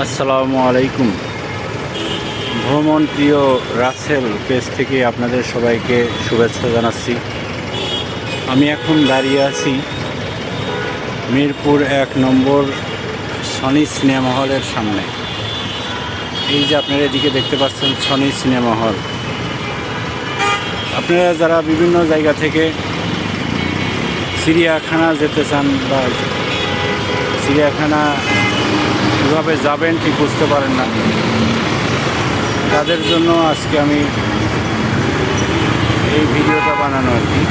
আসসালামু আলাইকুম। ভ্রমণ প্রিয় রাসেল পেজ থেকে আপনাদের সবাইকে শুভেচ্ছা জানাচ্ছি। আমি এখন দাঁড়িয়ে আছি মিরপুর এক নম্বর সনি সিনেমা হলের সামনে। এই যে আপনারা এদিকে দেখতে পাচ্ছেন সনি সিনেমা হল। আপনারা যারা বিভিন্ন জায়গা থেকে চিড়িয়াখানা যেতে চান বা চিড়িয়াখানা কীভাবে যাবেন ঠিক বুঝতে পারেন না। তাদের জন্য আজকে আমি এই ভিডিওটা বানানো আর কি।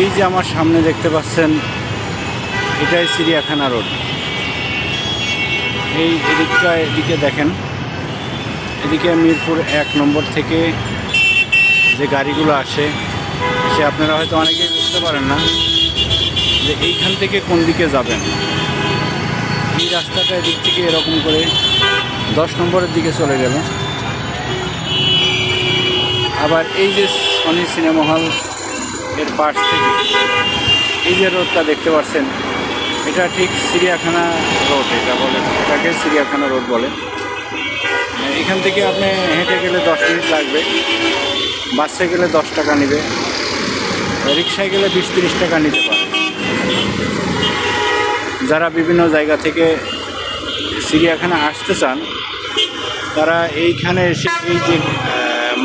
এই যে আমার সামনে দেখতে পাচ্ছেন, এটাই চিড়িয়াখানা রোড। এই এদিকটা এদিকে দেখেন, এদিকে মিরপুর এক নম্বর থেকে যে গাড়িগুলো আসে, সে আপনারা হয়তো অনেকেই বুঝতে পারেন না যে এইখান থেকে কোন দিকে যাবেন। এই রাস্তাটা এদিক থেকে এরকম করে দশ নম্বরের দিকে চলে গেল। আবার এই যে সনি সিনেমা হল এর পাশ থেকে, এই যে রোডটা দেখতে পাচ্ছেন, এটা ঠিক চিড়িয়াখানা রোড, এটা বলে, এটাকে চিড়িয়াখানা রোড বলে। এখান থেকে আপনি হেঁটে গেলে দশ মিনিট লাগবে, বাসে গেলে দশ টাকা নেবে, রিক্সায় গেলে বিশ তিরিশ টাকা নিতে পারে যারা বিভিন্ন জায়গা থেকে চিড়িয়াখানা আসতে চান, তারা এইখানে এসে এই যে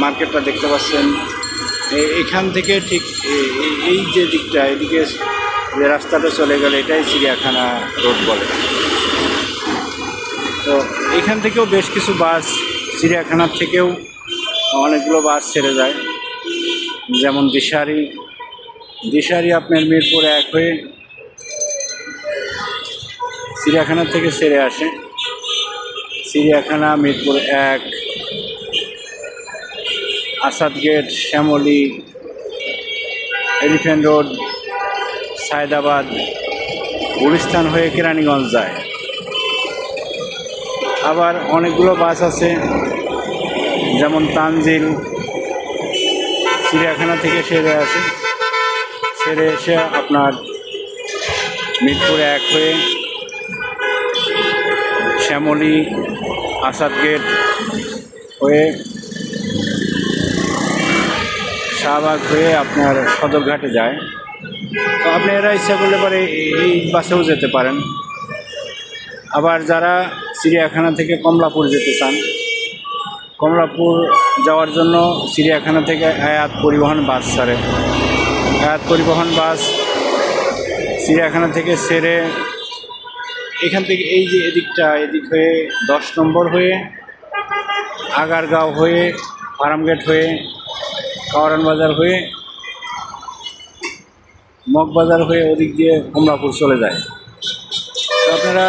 মার্কেটটা দেখতে পাচ্ছেন এখান থেকে ঠিক এই যে দিকটা, এদিকে যে রাস্তাটা চলে গেলে, এটাই চিড়িয়াখানা রোড বলে। তো এখান থেকেও বেশ কিছু বাস চিড়িয়াখানার থেকেও অনেকগুলো বাস ছেড়ে যায়। যেমন দিশারি দিশারি আপনার মিরপুর এক হয়ে চিড়িয়াখানা থেকে সেরে আসে। চিড়িয়াখানা, মিরপুর এক, Asad gate, Shyamoli, elephant road, Saidabad, Gulistan হয়ে কেরানীগঞ্জ যায়। আবার অনেকগুলো বাস আছে, যেমন তানজিল। চিড়িয়াখানা থেকে সেরে আসে। সেরে এসে আপনার মিরপুর এক হয়ে শ্যামলী আসাদ গেট হয়ে শাহবাগ হয়ে আপনার সদরঘাটে যায়। তো আপনি এরা ইচ্ছা করলে পরে এই বাসেও যেতে পারেন। আবার যারা চিড়িয়াখানা থেকে কমলাপুর যেতে চান, কমলাপুর যাওয়ার জন্য চিড়িয়াখানা থেকে আয়াত পরিবহন বাস ছাড়ে। আয়াত পরিবহন বাস চিড়িয়াখানা থেকে সেরে এখান থেকে এই যে এদিকটা, এদিক হয়ে দশ নম্বর হয়ে আগারগাঁও হয়ে ফার্মগেট হয়ে কাওরান বাজার হয়ে মগবাজার হয়ে ওদিক দিয়ে কমলাপুর চলে যায়। আপনারা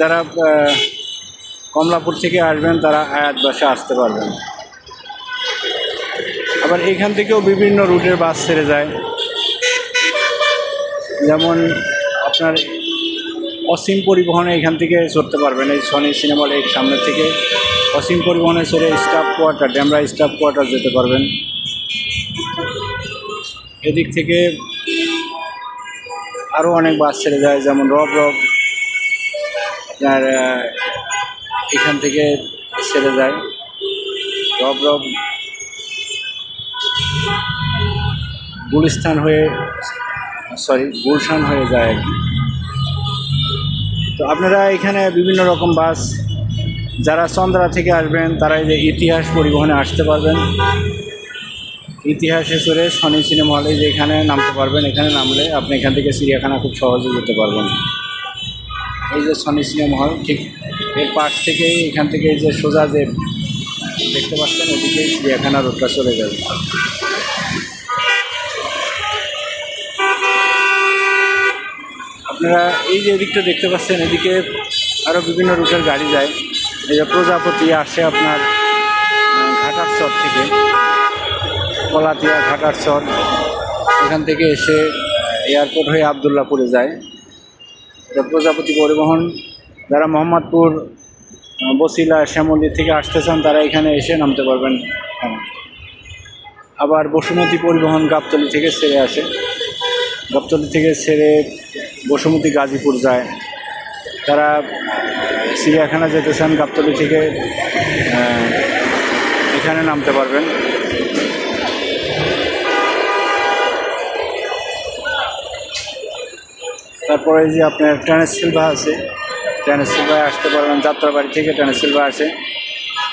যারা কমলাপুর থেকে আসবেন, তারা আয়াত বাসে আসতে পারবেন। আবার এখান থেকেও বিভিন্ন রুটের বাস ছেড়ে যায়। যেমন আপনার অসীম পরিবহনে এখান থেকে চড়তে পারবেন এই সনি সিনেমা হলের সামনে থেকে অসীম পরিবহনে চড়ে staff quarter Demra staff quarter যেতে পারবেন। এদিক থেকে আরও অনেক বাস ছেড়ে যায়, যেমন রব রব, আপনার এখান থেকে ছেড়ে যায়। রব রব, গুলিস্তান হয়ে সরি গুলশান হয়ে যায় আর কি। তো আপনারা এখানে বিভিন্ন রকম বাস, যারা চন্দ্রা থেকে আসবেন তারা যে ইতিহাস পরিবহনে আসতে পারবেন। ইতিহাসে চড়ে শনি সিনেমা হলে যে এখানে নামতে পারবেন, এখানে নামলে আপনি এখান থেকে চিড়িয়াখানা খুব সহজে যেতে পারবেন। এই যে সনি সিনেমা হল ঠিক এর পাশ থেকেই, এখান থেকে যে সোজা যে দেখতে পাচ্ছেন ওদিকেই চিড়িয়াখানা রোডটা চলে যাবে। আপনারা এই যে এদিকটা দেখতে পাচ্ছেন এদিকে আরও বিভিন্ন রুটের গাড়ি যায়। এই যে প্রজাপতি আসে আপনার আহ, ঘাটারচর থেকে। কলাতিয়া ঘাটারচর। এখান থেকে এসে এয়ারপোর্ট হয়ে আবদুল্লাপুরে যায়। প্রজাপতি পরিবহন। যারা মোহাম্মদপুর বসিলা শ্যামলী থেকে আসতে চান তারা এখানে এসে নামতে পারবেন। আবার বসুমতী পরিবহন গাবতলি থেকে ছেড়ে আসে। গাবতলি থেকে ছেড়ে বসুমতী গাজীপুর যায়। তারা চিড়িয়াখানা যেতে চান গাবতলি থেকে এখানে নামতে পারবেন। তারপরে যে আপনার ট্রান্সসিলভা আছে ট্রান্সসিলভায় আসতে পারবেন যাত্রাবাড়ি থেকে ট্রান্সসিলভা আসে।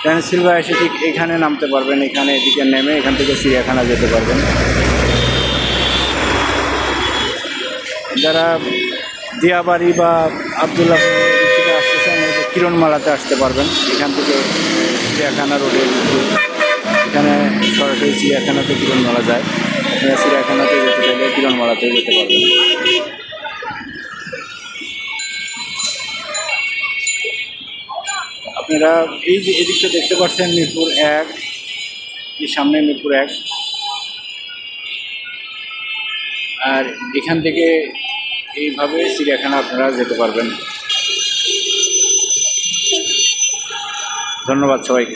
ট্রান্সসিলভা এসে ঠিক এখানে নামতে পারবেন, এখানে এদিকে নেমে এখান থেকে চিড়িয়াখানা যেতে পারবেন। যারা দিয়াবাড়ি বা আবদুল্লাহ থেকে আসতে চান কিরণমালাতে আসতে পারবেন। এখান থেকে চিড়িয়াখানা রোডে এখানে সরাসরি চিড়িয়াখানাতে কিরণমালা যায়। আপনারা চিড়িয়াখানাতে যেতে চাইলে কিরণমালাতে যেতে পারবেন। আপনারা এই যে এদিকটা দেখতে পাচ্ছেন, মিরপুর এক, এই সামনে মিরপুর এক। আর এখান থেকে এইভাবে চিড়িয়াখানা আপনারা যেতে পারবেন। ধন্যবাদ সবাইকে।